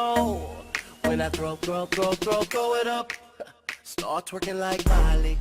When I throw, throw, throw, throw, throw it up. Start twerking like Miley.